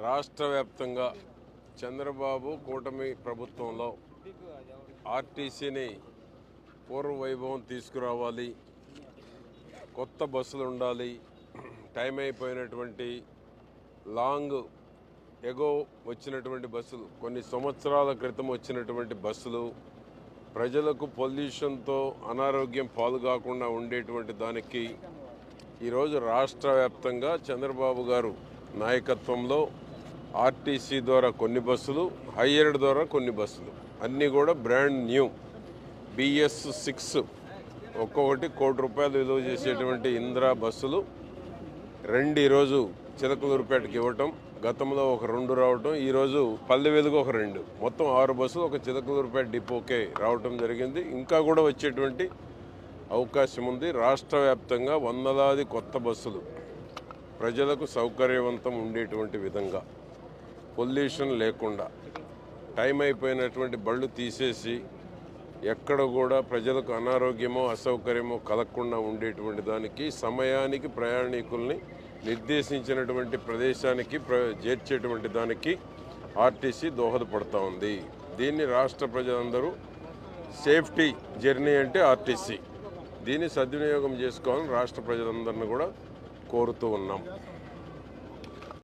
రాష్ట్ర వ్యాప్తంగా చంద్రబాబు కూటమి ప్రభుత్వంలో ఆర్టీసీని పూర్వ వైభవం తీసుకురావాలి కొత్త బస్సులు ఉండాలి టైం అయిపోయినటువంటి లాంగ్ ఎగో వచ్చినటువంటి బస్సులు కొన్ని సంవత్సరాల క్రితం వచ్చినటువంటి బస్సులు ప్రజలకు పొల్యూషన్తో అనారోగ్యం పాలు కాకుండా ఉండేటువంటి దానికి ఈరోజు రాష్ట్ర వ్యాప్తంగా చంద్రబాబు గారు నాయకత్వంలో ఆర్టీసీ ద్వారా కొన్ని బస్సులు హైయర్డ్ ద్వారా కొన్ని బస్సులు. అన్నీ కూడా బ్రాండ్ న్యూ. బిఎస్ సిక్స్ ఒక్కొక్కటి కోటి రూపాయలు విలువ చేసేటువంటి ఇందిరా బస్సులు. రెండు ఈరోజు చిలకలూరుపేటకి ఇవ్వటం గతంలో ఒక రెండు రావటం ఈరోజు పల్లె వెలుగు ఒక రెండు. మొత్తం ఆరు బస్సులు ఒక చిలకలూరుపేట డిపోకే రావటం జరిగింది. ఇంకా కూడా వచ్చేటువంటి అవకాశం ఉంది. రాష్ట్ర వ్యాప్తంగా వందలాది కొత్త బస్సులు ప్రజలకు సౌకర్యవంతం ఉండేటువంటి విధంగా. పొల్యూషన్ లేకుండా టైం అయిపోయినటువంటి బళ్ళు తీసేసి ఎక్కడ కూడా ప్రజలకు అనారోగ్యమో అసౌకర్యమో కలగకుండా ఉండేటువంటి దానికి సమయానికి ప్రయాణికుల్ని నిర్దేశించినటువంటి ప్రదేశానికి ప్ర చేర్చేటువంటి దానికి ఆర్టీసీ దోహదపడుతూ ఉంది. దీన్ని రాష్ట్ర ప్రజలందరూ సేఫ్టీ జర్నీ అంటే ఆర్టీసీ. దీన్ని సద్వినియోగం చేసుకోవాలని రాష్ట్ర ప్రజలందరినీ కూడా కోరుతూ ఉన్నాం.